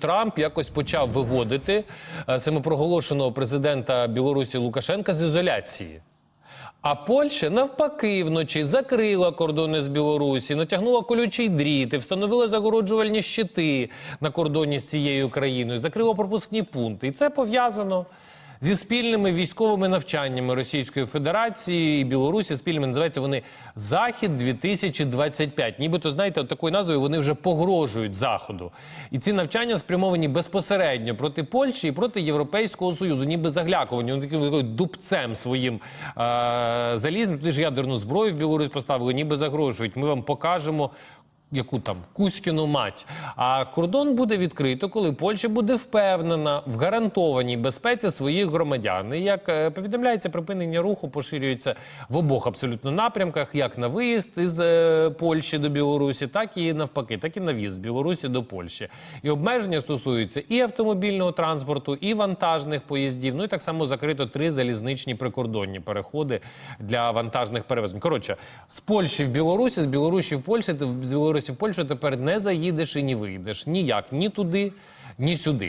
Трамп якось почав виводити е, самопроголошеного президента Білорусі Лукашенка з ізоляції. А Польща навпаки вночі закрила кордони з Білорусі, натягнула колючий дріт, встановила загороджувальні щити на кордоні з цією країною, закрила пропускні пункти. І це пов'язано зі спільними військовими навчаннями Російської Федерації і Білорусі. Спільними називаються вони Захід 2025 Нібито знаєте, от такою назвою вони вже погрожують заходу. І ці навчання спрямовані безпосередньо проти Польщі і проти Європейського союзу, ніби заглякувані таким дубцем своїм е- залізним. Туди ж ядерну зброю в Білорусь поставили, ніби загрожують. Ми вам покажемо. Яку там Кузькіну мать. А кордон буде відкрито, коли Польща буде впевнена в гарантованій безпеці своїх громадян. І як е, повідомляється, припинення руху поширюється в обох абсолютно напрямках: як на виїзд із е, Польщі до Білорусі, так і навпаки, так і на в'їзд з Білорусі до Польщі. І обмеження стосуються і автомобільного транспорту, і вантажних поїздів. Ну і так само закрито три залізничні прикордонні переходи для вантажних перевезень. Коротше, з Польщі в Білорусі, з Білорусі в Польщі, з Білорусі в Польщу тепер не заїдеш і не вийдеш ніяк ні туди, ні сюди.